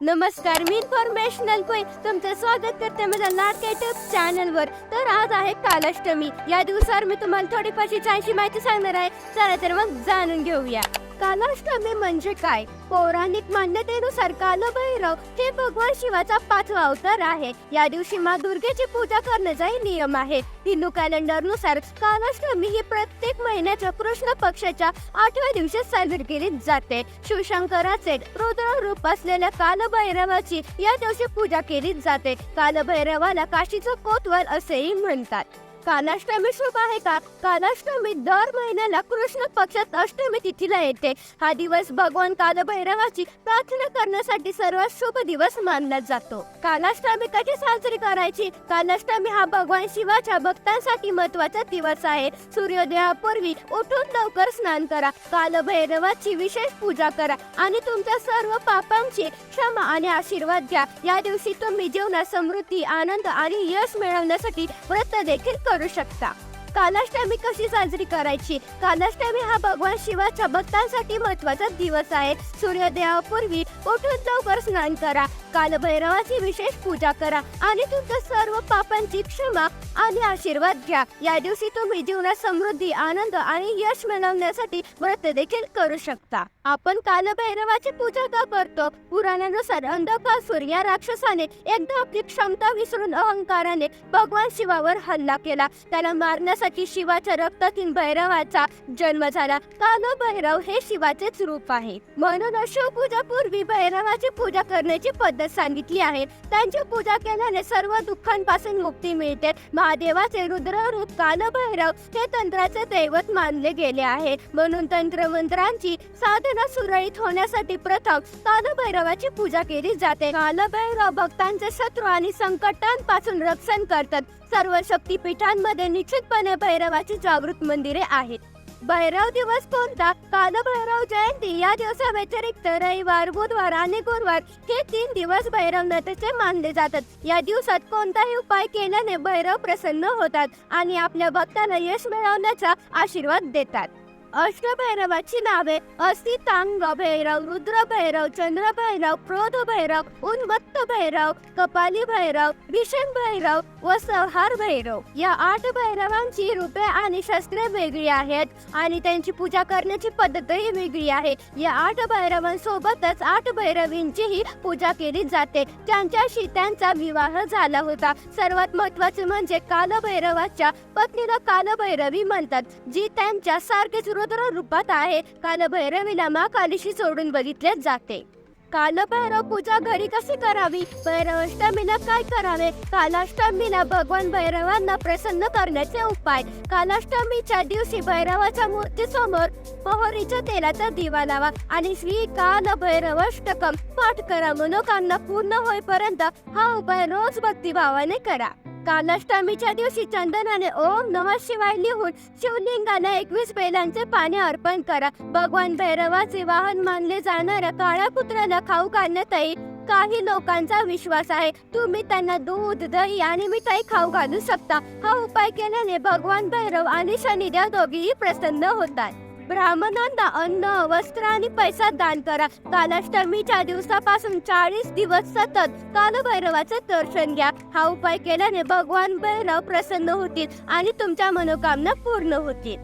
नमस्कार मी informational queen तुमचं स्वागत करते माझ्या लाडक्या युट्यूब चॅनलवर तर आज आहे कालाष्टमी. या दिवसावर मी तुम्हाला थोडीफारशी छानशी माहिती सांगणार आहे. चला तर मग जाणून घेऊया. कालाष्टमी म्हणजे काय? पौराणिक मान्यतेनुसार कालभैरव हे भगवान शिवाचा पाचवा अवतार आहे. या दिवशी मा दुर्गेची पूजा करण्याचाही नियम आहे. हिंदू कॅलेंडरनुसार कालाष्टमी ही प्रत्येक महिन्याच्या कृष्ण पक्षाच्या आठव्या दिवशी साजरी केली जाते. शिवशंकराचे रुद्र रूप असलेल्या कालभैरवाची या दिवशी पूजा केली जाते. कालभैरवाला काशीचं कोतवाल असेही म्हणतात. कालाष्टमी शुभ आहे का? कालाष्टमी दर महिन्याला कृष्ण पक्षात अष्टमी तिथीला येते. हा दिवस भगवान कालभैरवाची प्रार्थना करण्यासाठी सर्वात शुभ दिवस मानला जातो. कालाष्टमी कशी साजरी करायची? कालाष्टमी हा भगवान शिवाच्या भक्तांसाठी महत्त्वाचा दिवस आहे. सूर्योदयापूर्वी उठून लवकर स्नान करा. कालभैरवाची विशेष पूजा करा. आणि तुमच्या सर्व पापांची क्षमा आणि आशीर्वाद घ्या. या दिवशी तुम्ही जीवनात समृद्धी आनंद आणि यश मिळवण्यासाठी व्रत देखील कर शकता. कालाष्टमी कशी साजरी करायची? कालाष्टमी हा भगवान शिवाच्या भक्तांसाठी महत्त्वाचा दिवस आहे. सूर्योदयापूर्वी उठून लवकर स्नान करा. कालभैरवाची विशेष पूजा करा आणि तुमच्या सर्व पापांची क्षमा आणि आशीर्वाद घ्या. या दिवशी तुम्ही जीवनात समृद्धी आनंद आणि यश मिळवण्यासाठी व्रत देखील करू शकता. आपण कालभैरवाची पूजा का करतो? पुराणानुसार अंधकासूर या राक्षसाने एकदा आपली क्षमता विसरून अहंकाराने भगवान शिवावर हल्ला केला. त्याला मारण्यासाठी शिवाच्या रक्तातील भैरवाचा जन्म झाला. कालभैरव हे शिवाचेच रूप आहे. म्हणून शिवपूजा पूर्वी भैरवाची पूजा करण्याची पद्धत सांगितली आहे. त्यांची पूजा केल्याने सर्व दुःखांपासून मुक्ती मिळते. महादेवाचे रुद्र रूप कालभैरव हे तंत्राचे दैवत मानले गेले आहे. म्हणून तंत्रमंत्रांची साधना सुरळीत होण्यासाठी प्रथम कालभैरवाची पूजा केली जाते. कालभैरव भक्तांचे शत्रू आणि संकटांपासून रक्षण करतात. सर्व शक्तीपीठांमध्ये निश्चितपणे भैरवाची जागृत मंदिरे आहेत. भैरव दिवस कोणता? कालभैरव जयंती या दिवसा व्यतिरिक्त रविवार बुधवार आणि गुरुवार हे तीन दिवस भैरवनाथाचे मानले जातात. या दिवसात कोणताही उपाय केल्याने भैरव प्रसन्न होतात आणि आपल्या भक्तांना यश मिळवण्याचा आशीर्वाद देतात. अष्टभैरवाची नावे अस्थितांग भैरव रुद्र भैरव चंद्र भैरव क्रोध भैरव उन्मत्त भैरव कपाली भैरव भीषण भैरव व संहार भैरव. या आठ भैरवांची रूपे आणि शस्त्रे वेगळी आहेत आणि त्यांची पूजा करण्याची पद्धतही वेगळी आहे. या आठ भैरवांसोबतच आठ भैरवींचीही पूजा केली जाते. त्यांच्याशी त्यांचा विवाह झाला होता. सर्वात महत्त्वाचे म्हणजे कालभैरवाच्या पत्नीला कालभैरवी म्हणतात जी त्यांच्या सारखेच रुद्र रूपात आहे. कालभैरवीला मा कालीशी सोडून बघितले जाते. कालभैरव पूजा घरी कशी करावी? भैरवाष्टमीला काय करावे? कालाष्टमीला भगवान भैरवांना प्रसन्न करण्याचे उपाय. कालाष्टमीच्या दिवशी भैरवाच्या मूर्तीसमोर मोहरीच्या तेलाचा दिवा लावा आणि श्री काल भैरवाष्टकम पाठ करा. मनोकामना पूर्ण होईपर्यंत हा उपाय रोज भक्तिभावाने करा. कालाष्टमीच्या दिवशी चंदनाने ओम नमः शिवाय लिहून शिवलिंगाला एकवीस बैलांचे पाणी अर्पण करा. भगवान भैरवाचे वाहन मानले जाणाऱ्या काळ्या पुत्राला खाऊ घालण्यातही काही लोकांचा विश्वास आहे. तुम्ही त्यांना दूध दही आणि मिठाई खाऊ घालू शकता. हा उपाय केल्याने भगवान भैरव आणि शनिदेव दोघेही प्रसन्न होतात. ब्राह्मणांना अन्न वस्त्र आणि पैसा दान करा. कालाष्टमीच्या दिवसापासून चाळीस दिवस सतत कालभैरवाचे दर्शन घ्या. हा उपाय केल्याने भगवान भैरव प्रसन्न होतील आणि तुमच्या मनोकामना पूर्ण होतील.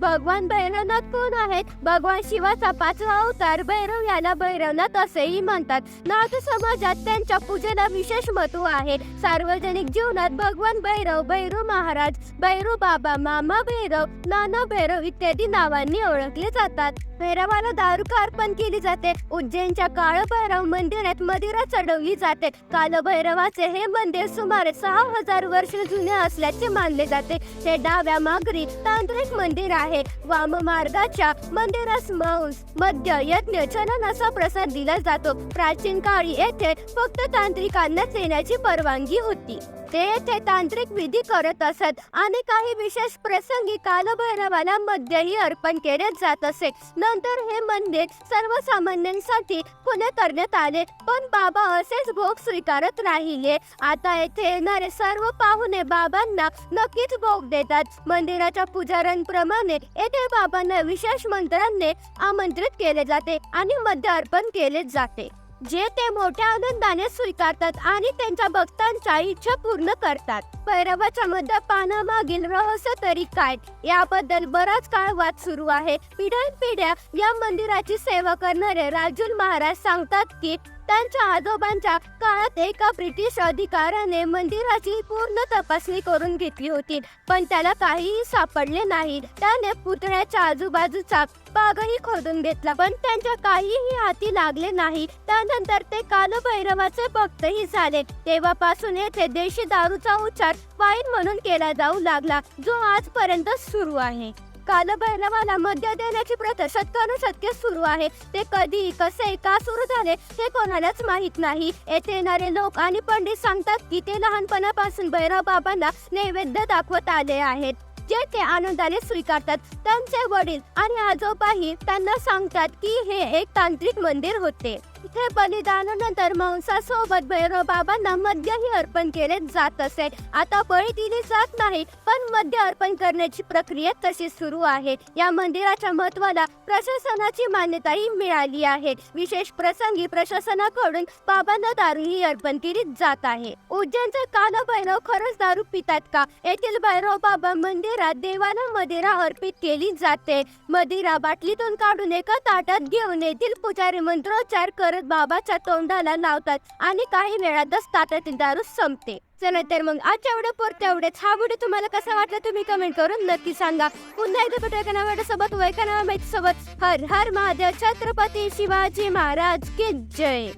भगवान भैरवनाथ कोण आहेत? भगवान शिवाचा पाचवा अवतार भैरव याला भैरवनाथ असेही म्हणतात. नाथ समाजात त्यांच्या पूजेला विशेष महत्त्व आहे. सार्वजनिक जीवनात भगवान भैरव भैरव महाराज भैरव बाबा मामा भैरव नाना भैरव इत्यादी नावांनी ओळखले जातात. भैरवाला दारुका अर्पण केली जाते? उज्जैनच्या काळ भैरव मंदिरात मदिरा चढवली जाते. कालभैरवाचे हे मंदिर सुमारे सहा हजार वर्ष जुने असल्याचे मानले जाते. हे डाव्या मागरी तांत्रिक मंदिर आहे. वाम मार्गाच्या मंदिरास मांस मद्य यज्ञ चलन असा प्रसाद दिला जातो. प्राचीन काळी येथे फक्त तांत्रिकांनाच येण्याची परवानगी होती. ते येथे तांत्रिक विधी करत असत आणि काही विशेष प्रसंगी कालभैरवाला मध्यही अर्पण केले जात असे. नंतर हे मंदिर सर्वसामान्यांसाठी खुले करण्यात आले पण बाबा असेच भोग स्वीकारत राहिले. आता येथे येणारे सर्व पाहुणे बाबांना नक्कीच भोग देतात. मंदिराच्या पुजाऱ्यांप्रमाणे येथे बाबांना विशेष मंत्रांनी आमंत्रित केले जाते आणि मध्य अर्पण केले जाते. जे ते मोठ्या आनंदाने स्वीकारतात आणि त्यांच्या भक्तांच्या इच्छा पूर्ण करतात. पैरवाच्या मद्यपानामागील रहस्य तरी काय? याबद्दल बराच काळ वाद सुरू आहे. पिढ्यानपिढ्या या मंदिराची सेवा करणारे राजूल महाराज सांगतात की त्यांच्या आजोबांच्या काळात एका ब्रिटिश अधिकाऱ्याने मंदिराची पूर्ण तपासणी करून घेतली होती पण त्याला काहीही सापडले नाही. त्याने पुतळ्याच्या आजूबाजूचा बागही खोदून घेतला पण त्यांच्या काहीही हाती लागले नाही. त्यानंतर ते कालभैरवाचे भक्तही झाले. तेव्हापासून येथे देशी दारूचा उच्चार वाईन म्हणून केला जाऊ लागला जो आजपर्यंत सुरू आहे. कालभैरवाला मद्य देण्याची प्रथा शतकानुशतके सुरू आहे. ते कधी कसे का सुरू झाले हे कोणालाच माहीत नाही. येथे येणारे लोक आणि पंडित सांगतात की ते लहानपणापासून भैरव बाबांना नैवेद्य दाखवत आले आहेत. जे ते आनंदाने स्वीकारतात. त्यांचे वडील आणि आजोबाही त्यांना सांगतात की हे एक तांत्रिक मंदिर होते. इथे बलिदानानंतर मांसासोबत भैरव बाबांना मद्यही अर्पण केले जात असे. आता बळी दिली जात नाही पण मद्य अर्पण करण्याची प्रक्रिया तशी सुरू आहे. या मंदिराच्या महत्वाला प्रशासनाची मान्यताही मिळाली आहे. विशेष प्रसंगी प्रशासनाकडून बाबांना दारूही अर्पण केली जात आहे. उज्जैनचे कालभैरव खरंच दारू पितात का? येथील भैरव बाबा मंदिरात देवाला मदिरा अर्पित केली जाते. मदिरा बाटलीतून काढून एका ताटात घेऊन येथील पुजारी मंत्रोच्चार कर करत बाबाच्या तोंडाला लावतात आणि काही वेळातच तात्यातील दारू संपते. चला तर मग आजच्या एवढं पुरते एवढेच हा व्हिडिओ तुम्हाला कसा वाटला तुम्ही कमेंट करून नक्की सांगा. पुन्हा एकदा भेटूया एका सोबत एका माहिती सोबत हर हर महादेव छत्रपती शिवाजी महाराज की जय.